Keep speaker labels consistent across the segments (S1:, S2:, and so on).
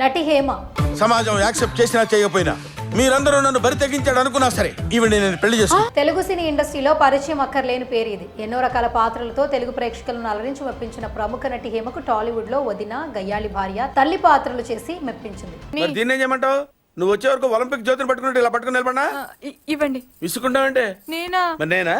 S1: నటి హేమ.
S2: సమాజం యాక్సెప్ట్ చేసినా చేయకపోయినా మీరందరూ నన్ను బరి తెగించాడు అనుకున్నా సరే ఈవిడ నేను పెళ్ళి చేసుకు.
S1: తెలుగు సినీ ఇండస్ట్రీలో పరిచయం అక్కర్లేని పేరు ఇది. ఎన్నో రకాల పాత్రలతో తెలుగు ప్రేక్షకులను అలరించి మెప్పించిన ప్రముఖ నటి హేమకు టాలీవుడ్లో వదిన గయ్యాళి భార్య తల్లి పాత్రలు చేసి మెప్పించింది.
S2: దీన్ని ఏం చేయమంటావు? నువ్వు వచ్చే వరకు ఒలింపిక్ జ్యోతిని పట్టుకున్నట్టు ఇలా పట్టుకుని నిలబడినా?
S3: ఇవ్వండి.
S2: విసుకుంటావంటే
S3: నేనా?
S2: మరి నేనా?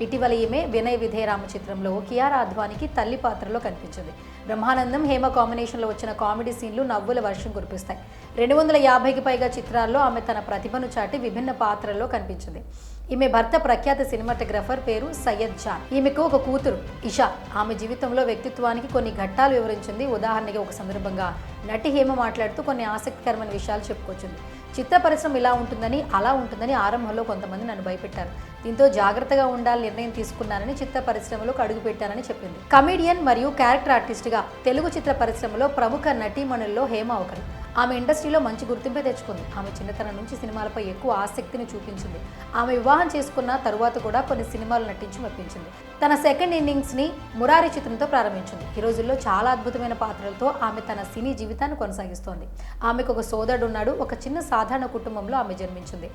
S1: ఇటీవల ఈమె వినయ్ విధేయరామ చిత్రంలో కియారా అద్వానికి తల్లి పాత్రలో కనిపించింది. బ్రహ్మానందం హేమ కాంబినేషన్లో వచ్చిన కామెడీ సీన్లు నవ్వుల వర్షం కురిపిస్తాయి. రెండు వందల యాభైకి పైగా చిత్రాల్లో ఆమె తన ప్రతిభను చాటి విభిన్న పాత్రల్లో కనిపించింది. ఈమె భర్త ప్రఖ్యాత సినిమాటోగ్రఫర్ పేరు సయ్యద్ జాన్. ఈమెకు ఒక కూతురు ఇషా. ఆమె జీవితంలో వ్యక్తిత్వానికి కొన్ని ఘట్టాలు వివరించింది. ఉదాహరణకి ఒక సందర్భంగా నటి హేమ మాట్లాడుతూ కొన్ని ఆసక్తికరమైన విషయాలు చెప్పుకొచ్చింది. చిత్ర పరిశ్రమ ఇలా ఉంటుందని అలా ఉంటుందని ఆరంభంలో కొంతమంది నన్ను భయపెట్టారు. దీంతో జాగ్రత్తగా ఉండాలని నిర్ణయం తీసుకున్నానని చిత్ర పరిశ్రమలోకి అడుగుపెట్టానని చెప్పింది. కమీడియన్ మరియు క్యారెక్టర్ ఆర్టిస్ట్గా తెలుగు చిత్ర పరిశ్రమలో ప్రముఖ నటీమణుల్లో హేమ ఒకరు. ఆమె ఇండస్ట్రీలో మంచి గుర్తింపే తెచ్చుకుంది. ఆమె చిన్నతనం నుంచి సినిమాలపై ఎక్కువ ఆసక్తిని చూపించింది. ఆమె వివాహం చేసుకున్న తరువాత కూడా కొన్ని సినిమాలు నటించి మెప్పించింది. తన సెకండ్ ఇన్నింగ్స్ని మురారి చిత్రంతో ప్రారంభించింది. ఈ రోజుల్లో చాలా అద్భుతమైన పాత్రలతో ఆమె తన సినీ జీవితాన్ని కొనసాగిస్తోంది. ఆమెకు ఒక సోదరుడు ఉన్నాడు. ఒక చిన్న సాధారణ కుటుంబంలో ఆమె జన్మించింది.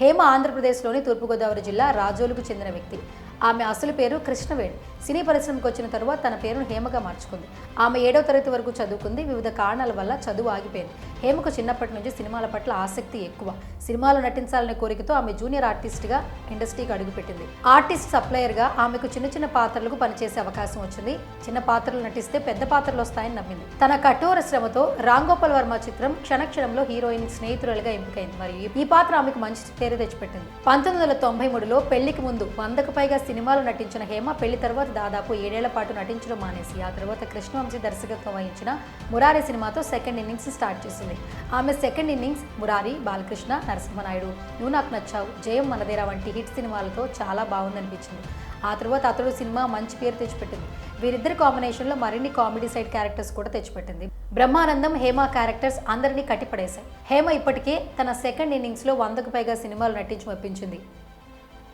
S1: హేమ ఆంధ్రప్రదేశ్లోని తూర్పుగోదావరి జిల్లా రాజోలుకు చెందిన వ్యక్తి. ఆమె అసలు పేరు కృష్ణవేణి. సినీ పరిశ్రమకు వచ్చిన తరువాత తన పేరును హేమగా మార్చుకుంది. ఆమె ఏడవ తరగతి వరకు చదువుకుంది. వివిధ కారణాల వల్ల చదువు ఆగిపోయింది. హేమకు చిన్నప్పటి నుంచి సినిమాల పట్ల ఆసక్తి ఎక్కువ. సినిమాలో నటించాలనే కోరికతో ఆమె జూనియర్ ఆర్టిస్ట్గా ఇండస్ట్రీకి అడుగుపెట్టింది. ఆర్టిస్ట్ సప్లయర్గా ఆమెకు చిన్న చిన్న పాత్రలకు పనిచేసే అవకాశం వచ్చింది. చిన్న పాత్రలు నటిస్తే పెద్ద పాత్రలు వస్తాయని నమ్మింది. తన కఠోర శ్రమతో రామ్ గోపాల్ వర్మ చిత్రం క్షణక్షణంలో హీరోయిన్ స్నేహితురాలుగా ఎంపికైంది. మరియు ఈ పాత్ర ఆమెకు మంచి పేరు తెచ్చిపెట్టింది. పంతొమ్మిది వందల తొంభై మూడులో పెళ్ళికి ముందు వందకు పైగా సినిమాలు నటించిన హేమ పెళ్ళి తర్వాత దాదాపు ఏడేళ్ళ పాటు నటించడం మానేసి ఆ తర్వాత కృష్ణవంశీ దర్శకత్వం వహించిన మురారి సినిమాతో సెకండ్ ఇన్నింగ్స్ స్టార్ట్ చేసింది. ఆమె సెకండ్ ఇన్నింగ్స్ మురారి బాలకృష్ణ నరసింహనాయుడు. నువ్వు నాకు నచ్చావు. జయం మనదేరా వంటి హిట్ సినిమాలతో చాలా బాగుందనిపించింది. ఆ తర్వాత అతడు సినిమా మంచి పేరు తెచ్చిపెట్టింది. వీరిద్దరి కాంబినేషన్లో మరిన్ని కామెడీ సైడ్ క్యారెక్టర్స్ కూడా తెచ్చిపెట్టింది. బ్రహ్మానందం హేమ క్యారెక్టర్స్ అందరినీ కట్టిపడేశాయి. హేమ ఇప్పటికే తన సెకండ్ ఇన్నింగ్స్లో వందకు పైగా సినిమాలు నటించి మెప్పించింది.